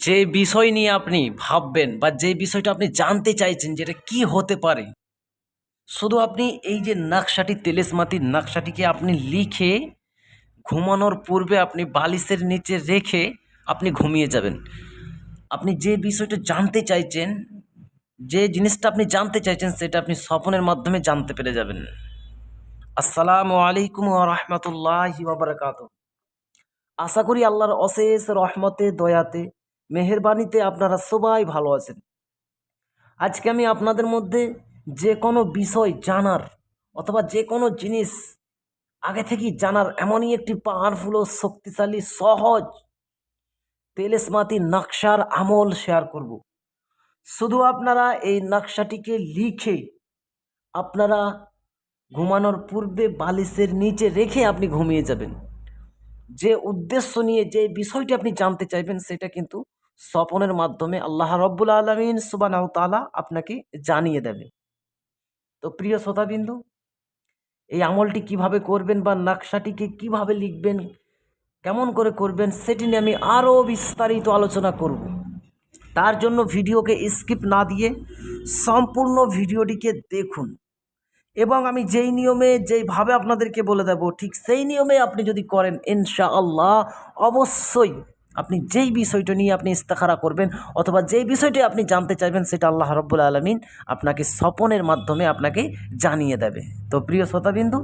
যে বিষয় নিয়ে আপনি ভাববেন বা যে বিষয়টা আপনি জানতে চাইছেন যেটা কি হতে পারে, শুধু আপনি এই যে নকশাটি তেলেসমাতির নকশাটিকে আপনি লিখে ঘুমানোর পূর্বে আপনি বালিশের নিচে রেখে আপনি ঘুমিয়ে যাবেন। আপনি যে বিষয়টা জানতে চাইছেন, যে জিনিসটা আপনি জানতে চাইছেন সেটা আপনি স্বপ্নের মাধ্যমে জানতে পেরে যাবেন। আসসালামু আলাইকুম রহমতুল্লাহ বাবরকাত আশা করি আল্লাহর অশেষ রহমতে, দয়াতে মেহেরবানিতে আপনারা সবাই ভালো আছেন। আজকে আমি আপনাদের মধ্যে যে কোনো বিষয় জানার অথবা যে কোনো জিনিস আগে থেকেই জানার এমনই একটি পাওয়ারফুল ও শক্তিশালী, সহজ তেলেসমাতি নকশার আমল শেয়ার করব। শুধু আপনারা এই নকশাটিকে লিখে আপনারা ঘুমানোর পূর্বে বালিশের নিচে রেখে আপনি ঘুমিয়ে যাবেন। যে উদ্দেশ্য নিয়ে যে বিষয়টি আপনি জানতে চাইবেন, সেটা কিন্তু স্বপনের মাধ্যমে আল্লাহ রব্বুল আলমিন সুবানাহ তালা আপনাকে জানিয়ে দেবে। তো প্রিয় শ্রোতাবিন্দু, এই আমলটি কীভাবে করবেন বা নকশাটিকে কীভাবে লিখবেন, কেমন করে করবেন, সেটি নিয়ে আমি আরও বিস্তারিত আলোচনা করব। তার জন্য ভিডিওকে স্কিপ না দিয়ে সম্পূর্ণ ভিডিওটিকে দেখুন। এবং আমি যেই নিয়মে, যেইভাবে আপনাদেরকে বলে দেব, ঠিক সেই নিয়মে আপনি যদি করেন ইনশা আল্লাহ অবশ্যই আপনি যেই বিষয়টা নিয়ে আপনি ইস্তেখারা করবেন অথবা যেই বিষয়টি আপনি জানতে চাইবেন, সেটা আল্লাহ রব্বুল আলমিন আপনাকে স্বপনের মাধ্যমে আপনাকে জানিয়ে দেবে। তো প্রিয় শ্রোতাবিন্দু,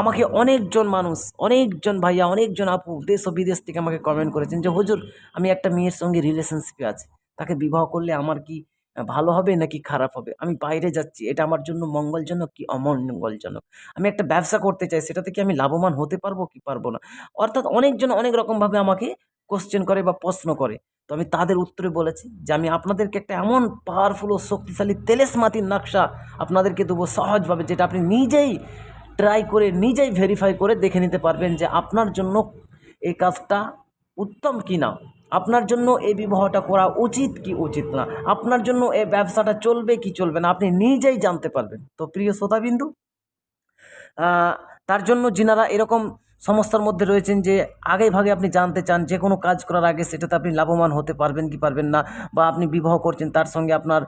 আমাকে অনেকজন মানুষ, অনেকজন ভাইয়া, অনেকজন আপু দেশ ও বিদেশ থেকে আমাকে কমেন্ট করেছেন যে, হুজুর, আমি একটা মেয়ের সঙ্গে রিলেশনশিপে আছি। তাকে বিবাহ করলে আমার কি ভালো হবে নাকি খারাপ হবে? আমি বাইরে যাচ্ছি, এটা আমার জন্য মঙ্গলজনক কি অমঙ্গলজনক? আমি একটা ব্যবসা করতে চাই, সেটাতে কি আমি লাভবান হতে পারব কি পারব না? অর্থাৎ অনেকজন অনেক রকমভাবে আমাকে কোশ্চেন করে বা প্রশ্ন করে। তো আমি তাদের উত্তরে বলেছি যে, আমি আপনাদেরকে একটা এমন পাওয়ারফুল ও শক্তিশালী তেলেস মাটির নকশা আপনাদেরকে দেবো সহজভাবে, যেটা আপনি নিজেই ট্রাই করে, নিজেই ভেরিফাই করে দেখে নিতে পারবেন যে আপনার জন্য এই কাজটা উত্তম কি না আপনার জন্য এই বিবাহটা করা উচিত কি উচিত না? আপনার জন্য এই ব্যবসাটা চলবে কি চলবে না? আপনি নিজেই জানতে পারবেন। তো প্রিয় শ্রোতাবিন্দু তার জন্য যিনারা এরকম সমস্যার মধ্যে রয়েছেন যে আগে ভাগে আপনি জানতে চান যে কোনো কাজ করার আগে সেটাতে আপনি লাভবান হতে পারবেন কি পারবেন না বা আপনি বিবাহ করছেন তার সঙ্গে আপনার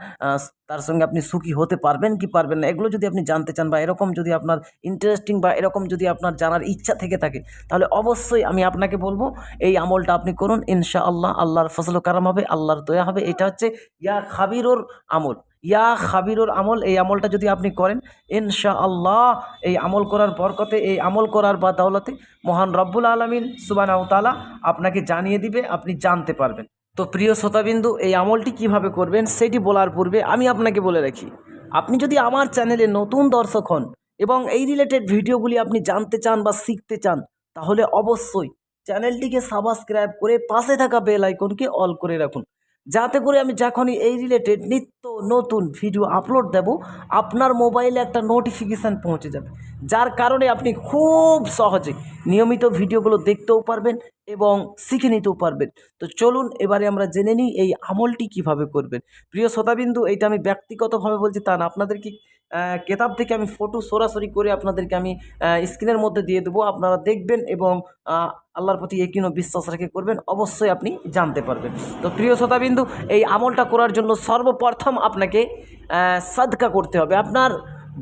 তার সঙ্গে আপনি সুখী হতে পারবেন কি পারবেন না, এগুলো যদি আপনি জানতে চান বা এরকম যদি আপনার ইন্টারেস্টিং বা এরকম যদি আপনার জানার ইচ্ছা থেকে থাকে, তাহলে অবশ্যই আমি আপনাকে বলব, এই আমলটা আপনি করুন ইনশা আল্লাহ আল্লাহর ফসল কারাম হবে, আল্লাহর দয়া হবে, এটা হচ্ছে ইয়া খাবিরোর আমল। ইয়া খাবিরুর আমল, এই আমলটা যদি আপনি করেন ইনশা আল্লাহ এই আমল করার বরকতে, এই আমল করার বা দৌলতে মহান রব্বুল আলমিন সুবানাউ তালা আপনাকে জানিয়ে দিবে, আপনি জানতে পারবেন। তো প্রিয় শ্রোতাবিন্দু, এই আমলটি কীভাবে করবেন সেটি বলার পূর্বে আমি আপনাকে বলে রাখি, আপনি যদি আমার চ্যানেলে নতুন দর্শক হন এবং এই রিলেটেড ভিডিওগুলি আপনি জানতে চান বা শিখতে চান, তাহলে অবশ্যই চ্যানেলটিকে সাবস্ক্রাইব করে পাশে থাকা বেল আইকনকে অল করে রাখুন। যাতে করে আমি যখনই এই রিলেটেড নিত্য নতুন ভিডিও আপলোড দেব, আপনার মোবাইলে একটা নোটিফিকেশান পৌঁছে যাবে। যার কারণে আপনি খুব সহজে নিয়মিত ভিডিওগুলো দেখতেও পারবেন এবং শিখে নিতেও পারবেন। তো চলুন এবারে আমরা জেনে নিই এই আমলটি কীভাবে করবেন। প্রিয় শ্রোতাবিন্দু, এইটা আমি ব্যক্তিগতভাবে বলছি তা না। আপনাদেরকে কেতাব থেকে আমি ফটো সরাসরি করে আপনাদেরকে আমি স্ক্রিনের মধ্যে দিয়ে দেবো। আপনারা দেখবেন এবং আল্লাহর প্রতি একিনো বিশ্বাস রেখে করবেন। অবশ্যই আপনি জানতে পারবেন। তো প্রিয় শ্রোতাবিন্দু, এই আমলটা করার জন্য সর্বপ্রথম আপনাকে সাদকা করতে হবে। আপনার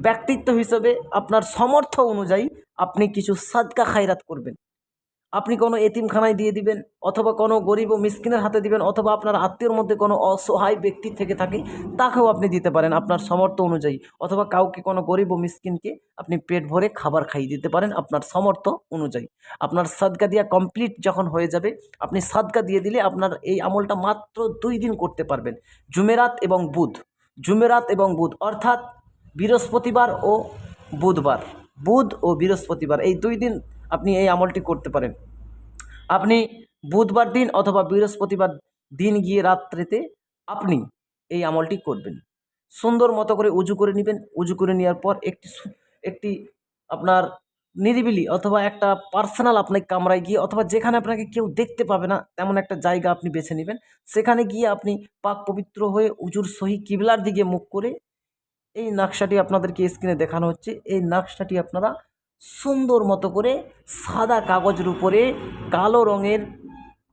ব্যক্তিত্ব হিসেবে, আপনার সমর্থ অনুযায়ী আপনি কিছু সাদকা খায়রাত করবেন। আপনি কোনো এতিমখানায় দিয়ে দিবেন, অথবা কোনো গরিব ও মিসকিনের হাতে দিবেন, অথবা আপনার আত্মীয়র মধ্যে কোনো অসহায় ব্যক্তি থেকে থাকে, তাকেও আপনি দিতে পারেন আপনার সমর্থ অনুযায়ী। অথবা কাউকে কোনো গরিব ও মিসকিনকে আপনি পেট ভরে খাবার খাইয়ে দিতে পারেন আপনার সমর্থ অনুযায়ী। আপনার সাদকা দিয়া কমপ্লিট যখন হয়ে যাবে, আপনি সাদকা দিয়ে দিলে আপনার এই আমলটা মাত্র দুই দিন করতে পারবেন। জুমেরাত এবং বুধ। জুমেরাত এবং বুধ, অর্থাৎ বৃহস্পতিবার ও বুধবার। বুধ ও বৃহস্পতিবার, এই দুই দিন আপনি এই আমলটি করতে পারেন। আপনি বুধবার দিন অথবা বৃহস্পতিবার দিন গিয়ে রাত্রেতে আপনি এই আমলটি করবেন। সুন্দর মতো করে উজু করে নেবেন। উজু করে নেওয়ার পর একটি একটি আপনার নিরিবিলি অথবা একটা পার্সোনাল আপনাকে কামরায় গিয়ে অথবা যেখানে আপনাকে কেউ দেখতে পাবে না, তেমন একটা জায়গা আপনি বেছে নেবেন। সেখানে গিয়ে আপনি পাক পবিত্র হয়ে উজুর সহি কিবলার দিকে মুখ করে এই নকশাটি আপনাদেরকে স্ক্রিনে দেখানো হচ্ছে। এই নকশাটি আপনারা সুন্দর মতো করে সাদা কাগজের উপরে কালো রঙের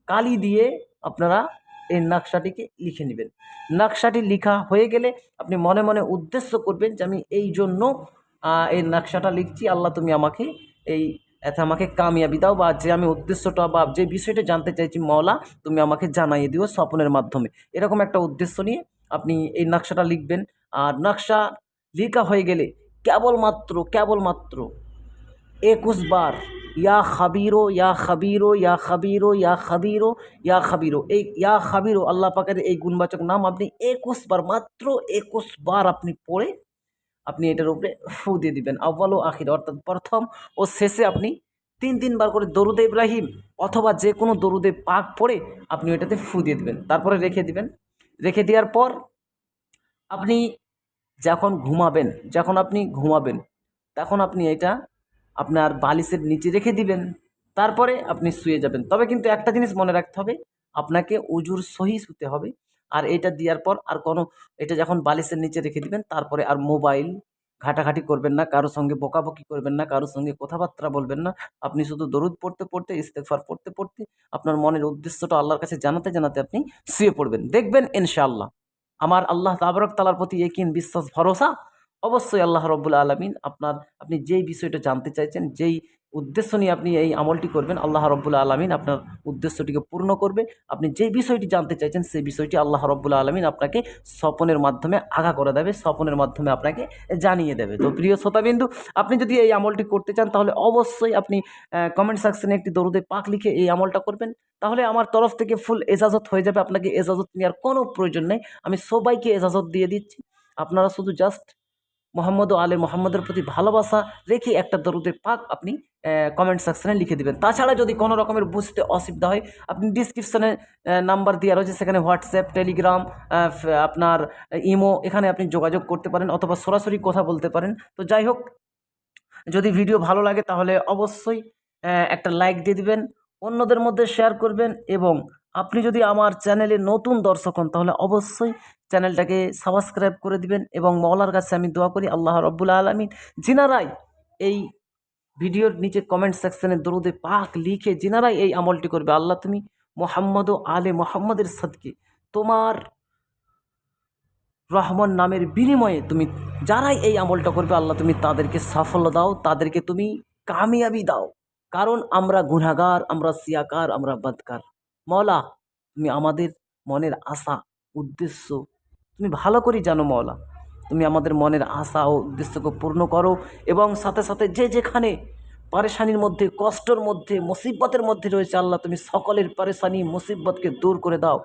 কালি দিয়ে আপনারা এই নকশাটিকে লিখে নেবেন। নকশাটি লেখা হয়ে গেলে আপনি মনে মনে উদ্দেশ্য করবেন যে আমি এই জন্য এই নকশাটা লিখছি, আল্লাহ তুমি আমাকে এই, এতে আমাকে কামিয়াবি দাও বা যে আমি উদ্দেশ্যটা বা যে বিষয়টা জানতে চাইছি মওলা, তুমি আমাকে জানাইয়ে দিও স্বপ্নের মাধ্যমে। এরকম একটা উদ্দেশ্য নিয়ে আপনি এই নকশাটা লিখবেন। আর নকশা লেখা হয়ে গেলে কেবলমাত্র কেবলমাত্র একুশ বার, ইয়া খাবিরো ইয়া খাবিরো ইয়া খাবিরো ইয়া খাবিরো ইয়া খাবিরো। এই ইয়া খাবিরো, আল্লাহ পাকের এই গুণবাচক নাম আপনি একুশ বার, মাত্র একুশ বার আপনি পড়ে আপনি এটার উপরে ফু দিয়ে দিবেন। আব্বাল ও আখির, অর্থাৎ প্রথম ও শেষে আপনি তিন তিনবার করে দরুদে ইব্রাহিম অথবা যে কোনো দরুদে পাক পড়ে আপনি ওইটাতে ফু দিয়ে দিবেন। তারপরে রেখে দিবেন। রেখে দেওয়ার পর আপনি যখন ঘুমাবেন, যখন আপনি ঘুমাবেন, তখন আপনি এটা আপনার বালিশের নিচে রেখে দিবেন, তারপরে আপনি শুয়ে যাবেন। তবে কিন্তু একটা জিনিস মনে রাখতে হবে, আপনাকে উজুর সহি শুতে হবে, আর এটা দেওয়ার পর আর কোনো, এটা যখন বালিশের নিচে রেখে দিবেন, তারপরে আর মোবাইল ঘাটাঘাটি করবেন না, কারোর সঙ্গে বকাবকি করবেন না, কারোর সঙ্গে কথাবার্তা বলবেন না। আপনি শুধু দরুদ পড়তে পড়তে ইস্তেকফার পড়তে পড়তে আপনার মনের উদ্দেশ্যটা আল্লাহর কাছে জানাতে জানাতে আপনি শুয়ে পড়বেন। দেখবেন ইনশাআল্লাহ। আমার আল্লাহ তাবরক তালার প্রতি একিন বিশ্বাস, ভরসা অবশ্যই আল্লাহ রব্বুল আলমিন আপনার, আপনি যেই বিষয়টা জানতে চাইছেন, যেই উদ্দেশ্য নিয়ে আপনি এই আমলটি করবেন, আল্লাহ রব্বুল আলমিন আপনার উদ্দেশ্যটিকে পূর্ণ করবে। আপনি যেই বিষয়টি জানতে চাইছেন, সেই বিষয়টি আল্লাহ রব্বুল আলমিন আপনাকে স্বপনের মাধ্যমে আগা করে দেবে, স্বপনের মাধ্যমে আপনাকে জানিয়ে দেবে। তো প্রিয় শ্রোতাবিন্দু, আপনি যদি এই আমলটি করতে চান, তাহলে অবশ্যই আপনি কমেন্ট সেকশনে একটি দরুদে পাক লিখে এই আমলটা করবেন। তাহলে আমার তরফ থেকে ফুল এজাজত হয়ে যাবে, আপনাকে এজাজত নেওয়ার কোনো প্রয়োজন নেই। আমি সবাইকে এজাজত দিয়ে দিচ্ছি। আপনারা শুধু জাস্ট মোহাম্মদ আলে মোহাম্মদের প্রতি ভালোবাসা রেখে একটা দরুদের পাক আপনি কমেন্ট সেকশনে লিখে দেবেন। তাছাড়া যদি কোনো রকমের বুঝতে অসুবিধা হয়, আপনি ডিসক্রিপশনে নাম্বার দেওয়া রয়েছে সেখানে হোয়াটসঅ্যাপ টেলিগ্রাম আপনার ইমো এখানে আপনি যোগাযোগ করতে পারেন অথবা সরাসরি কথা বলতে পারেন। তো যাই হোক, যদি ভিডিও ভালো লাগে তাহলে অবশ্যই একটা লাইক দিয়ে দিবেন, অন্যদের মধ্যে শেয়ার করবেন এবং আপনি যদি আমার চ্যানেলে নতুন দর্শক হন, তাহলে অবশ্যই চ্যানেলটাকে সাবস্ক্রাইব করে দিবেন এবং মওলার কাছে আমি দোয়া করি, আল্লাহ রব্বুল আলমিন। জিনারাই এই ভিডিওর নিচে কমেন্ট সেকশনে দরুদে পাক লিখে জিনারাই এই আমলটি করবে, আল্লাহ তুমি মোহাম্মদ ও আলে মোহাম্মদের সাদকে তোমার রহমান নামের বিনিময়ে তুমি যারাই এই আমলটা করবে, আল্লাহ তুমি তাদেরকে সাফল্য দাও, তাদেরকে তুমি কামিয়াবি দাও। কারণ আমরা গুনাগার আমরা সিয়াকার, আমরা বদকার। মওলা, তুমি আমাদের মনের আশা, উদ্দেশ্য, তুমি ভালো করে জানো মওলা, তুমি আমাদের মনের আশা ও উদ্দেশ্যকে পূর্ণ করো এবং সাথে সাথে যে যেখানে পারেশানির মধ্যে, কষ্টর মধ্যে, মুসিবতের মধ্যে রয়েছে আল্লাহ, তুমি সকলের পারেশানি, মুসিবতকে দূর করে দাও।